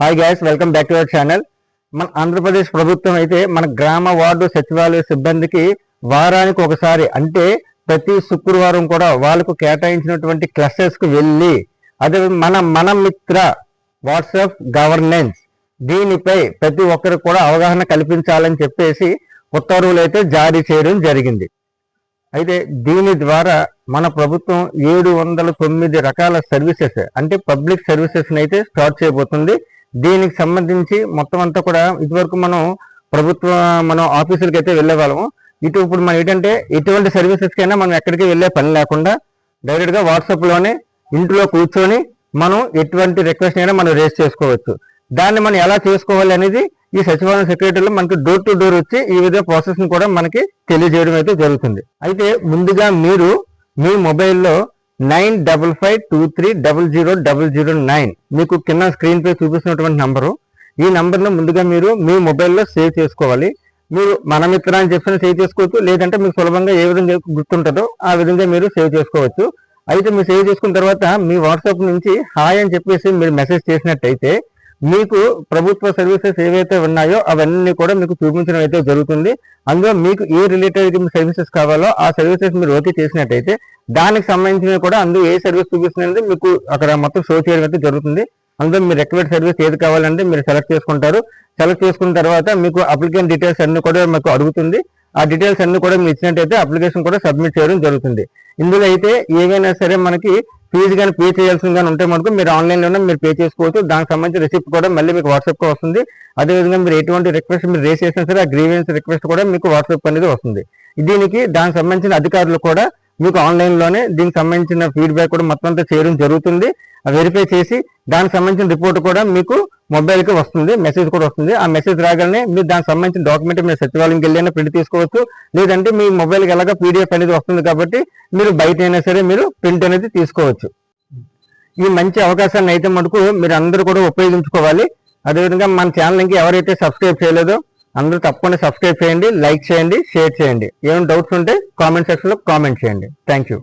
Hi guys welcome back to our channel మన ఆంధ్రప్రదేశ్ ప్రభుత్వం అయితే మన గ్రామ వార్డు సచివాలయ సిబ్బందికి వారానికి ఒకసారి అంటే ప్రతి శుక్రవారం కూడా వాళ్ళకు కేటాయించినటువంటి క్లస్టర్స్ వెళ్ళి అదే మన మన మిత్ర వాట్సాప్ గవర్నెన్స్ దీనిపై ప్రతి ఒక్కరికి కూడా అవగాహన కల్పించాలని చెప్పేసి ఉత్తర్వులు అయితే జారీ చేయడం జరిగింది. అయితే దీని ద్వారా మన ప్రభుత్వం ఏడు వందల తొమ్మిది రకాల సర్వీసెస్ అంటే పబ్లిక్ సర్వీసెస్ అయితే స్టార్ట్ చేయబోతుంది. దీనికి సంబంధించి మొత్తం అంతా కూడా ఇదివరకు మనం ప్రభుత్వ మనం ఆఫీసులకి అయితే వెళ్ళేవాళ్ళము. ఇటు ఇప్పుడు మనం ఏంటంటే ఎటువంటి సర్వీసెస్కైనా మనం ఎక్కడికి వెళ్ళే పని లేకుండా డైరెక్ట్గా వాట్సాప్లోనే ఇంట్లో కూర్చొని మనం ఎటువంటి రిక్వెస్ట్ అయినా మనం రేస్ చేసుకోవచ్చు. దాన్ని మనం ఎలా చేసుకోవాలి అనేది ఈ సచివాలయం సెక్రటరీలో మనకి డోర్ టు డోర్ వచ్చి ఈ విధంగా ప్రాసెస్ని కూడా మనకి తెలియజేయడం అయితే జరుగుతుంది. అయితే ముందుగా మీరు మీ మొబైల్లో nine double five two three double zero double zero nine. మీకు కింద స్క్రీన్ పై చూపిస్తున్నటువంటి నంబరు. ఈ నంబర్ను ముందుగా మీరు మీ మొబైల్లో సేవ్ చేసుకోవాలి. మీరు మన మిత్ర అని చెప్పిన సేవ్ చేసుకోవచ్చు. లేదంటే మీకు సులభంగా ఏ విధంగా గుర్తుంటుందో ఆ విధంగా మీరు సేవ్ చేసుకోవచ్చు. అయితే మీరు సేవ్ చేసుకున్న తర్వాత మీ వాట్సాప్ నుంచి హాయ్ అని చెప్పేసి మీరు మెసేజ్ చేసినట్టయితే మీకు ప్రభుత్వ సర్వీసెస్ ఏవైతే ఉన్నాయో అవన్నీ కూడా మీకు చూపించడం అయితే జరుగుతుంది. అందులో మీకు ఏ రిలేటెడ్ సర్వీసెస్ కావాలో ఆ సర్వీసెస్ మీరు ఓకే చేసినట్టయితే దానికి సంబంధించినవి కూడా అందులో ఏ సర్వీస్ చూపిస్తుంది మీకు అక్కడ మొత్తం షో చేయడం అయితే జరుగుతుంది. అందులో మీరు రిక్వైర్డ్ సర్వీస్ ఏది కావాలంటే మీరు సెలెక్ట్ చేసుకుంటారు. సెలెక్ట్ చేసుకున్న తర్వాత మీకు అప్లికేషన్ డీటెయిల్స్ అన్ని కూడా మీకు అడుగుతుంది. ఆ డీటెయిల్స్ అన్ని కూడా మీరు ఇచ్చినట్టయితే అప్లికేషన్ కూడా సబ్మిట్ చేయడం జరుగుతుంది. ఇందులో అయితే ఏవైనా సరే మనకి ఫీజు కానీ పే చేయాల్సింది కానీ ఉంటే మనకు మీరు ఆన్లైన్లోనే మీరు పే చేసుకోవచ్చు. దానికి సంబంధించిన రిసిప్ట్ కూడా మళ్ళీ మీకు వాట్సాప్కి వస్తుంది. అదేవిధంగా మీరు ఎటువంటి రిక్వెస్ట్ మీరు రేస్ చేసినా సరే ఆ గ్రీవెన్స్ రిక్వెస్ట్ కూడా మీకు వాట్సాప్ అనేది వస్తుంది. దీనికి దానికి సంబంధించిన అధికారులు కూడా మీకు ఆన్లైన్లోనే దీనికి సంబంధించిన ఫీడ్బ్యాక్ కూడా మొత్తం అంతా చేయడం జరుగుతుంది. వెరిఫై చేసి దానికి సంబంధించిన రిపోర్ట్ కూడా మీకు మొబైల్కి వస్తుంది మెసేజ్ కూడా వస్తుంది. ఆ మెసేజ్ రాగానే మీరు దానికి సంబంధించిన డాక్యుమెంట్ మీరు సచివాలయంకి వెళ్ళినా ప్రింట్ తీసుకోవచ్చు. లేదంటే మీ మొబైల్కి ఎలాగ పీడిఎఫ్ అనేది వస్తుంది కాబట్టి మీరు బయట అయినా సరే మీరు ప్రింట్ అనేది తీసుకోవచ్చు. ఈ మంచి అవకాశాన్ని అయితే మటుకు మీరు అందరూ కూడా ఉపయోగించుకోవాలి. అదేవిధంగా మన ఛానల్ ఇంకా ఎవరైతే సబ్స్క్రైబ్ చేయలేదో అందరూ తప్పకుండా సబ్స్క్రైబ్ చేయండి లైక్ చేయండి షేర్ చేయండి. ఏమైనా డౌట్స్ ఉంటే కామెంట్ సెక్షన్లో కామెంట్ చేయండి. Thank you